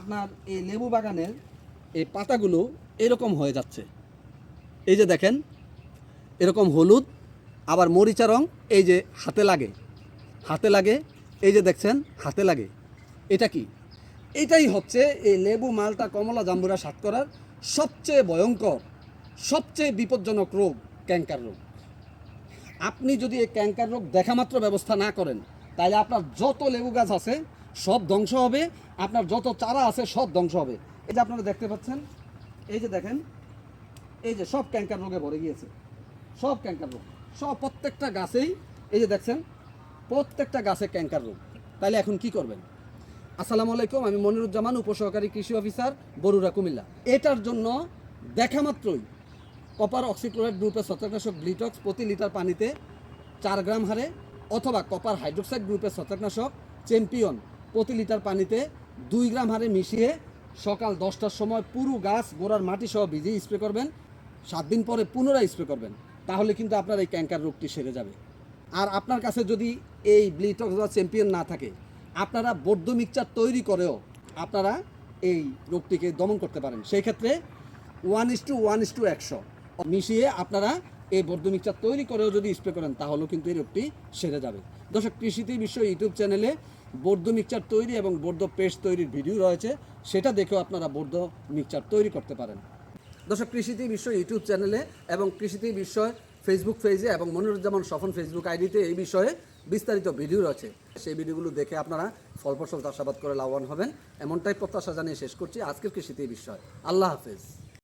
আপনার এই লেবু বাগানের এই পাতাগুলো এরকম হয়ে যাচ্ছে। এই যে দেখেন, এরকম হলুদ, আবার মরিচা রং, এই যে হাতে লাগে। হাতে লাগে, এই যে দেখছেন, হাতে লাগে। এটা কি? এটাই হচ্ছে এই লেবু মালটা কমলা জাম্বুরা সাত করার সবচেয়ে ভয়ঙ্কর, সবচেয়ে বিপজ্জনক রোগ ক্যাঙ্কার রোগ। আপনি যদি এই ক্যাঙ্কার রোগ দেখামাত্র ব্যবস্থা না করেন, তাহলে আপনার যত লেবু গাছ আছে সব ধ্বংস হবে, আপনার যত চারা আছে সব ধ্বংস হবে। এই যে আপনারা দেখতে পাচ্ছেন, এই যে দেখেন, এই যে সব ক্যাঙ্কার রোগে ভরে গিয়েছে। সব ক্যাঙ্কার রোগ, সব প্রত্যেকটা গাছেই, এই যে দেখছেন, প্রত্যেকটা গাছে ক্যাঙ্কার রোগ। তাহলে এখন কি করবেন? আসসালামু আলাইকুম, আমি মনিরুজ্জামান, উপসহকারী কৃষি অফিসার, বরুড়া, কুমিল্লা। এটার জন্য দেখা মাত্রই কপার অক্সিক্লোরাইড গ্রুপের ছত্রাকনাশক গ্লিটক্স প্রতি লিটার পানিতে চার গ্রাম হারে, অথবা কপার হাইড্রোক্সাইড গ্রুপের ছত্রাকনাশক চ্যাম্পিয়ন প্রতি লিটার পানিতে দুই গ্রাম হারে মিশিয়ে সকাল দশটার সময় পুরো গাছ গোড়ার মাটি সহ ভিজিয়ে স্প্রে করবেন। সাত দিন পরে পুনরায় স্প্রে করবেন। তাহলে কিন্তু আপনার এই ক্যাঙ্কার রোগটি সেরে যাবে। আর আপনার কাছে যদি এই ব্লিটক্স বা চ্যাম্পিয়ন না থাকে, আপনারা বৌদ্ধ মিক্সচার তৈরি করেও আপনারা এই রোগটিকে দমন করতে পারেন। সেই ক্ষেত্রে one is to one is to একশো। মিশিয়ে আপনারা এই বৌদ্ধ মিক্সচার তৈরি করেও যদি স্প্রে করেন, তাহলেও কিন্তু এই রোগটি সেরে যাবে। দর্শক, কৃষিতে বিশ্ব ইউটিউব চ্যানেলে বৌদ্ধ মিক্সচার তৈরি এবং বৌদ্ধ পেস্ট তৈরির ভিডিও রয়েছে, সেটা দেখেও আপনারা বৌদ্ধ মিক্সচার তৈরি করতে পারেন। দর্শক, কৃষিতে বিশ্ব ইউটিউব চ্যানেলে এবং কৃষিতে বিষয় ফেসবুক পেজে এবং মনিরুজ্জামান সফন ফেসবুক আইডিতে এই বিষয়ে বিস্তারিত ভিডিও রয়েছে। সেই ভিডিওগুলো দেখে আপনারা ফল ফসল চাষাবাদ করে লাভবান হবেন। এমনটাই প্রত্যাশা জানিয়ে শেষ করছি আজকের কৃষিতে বিষয়। আল্লাহ হাফেজ।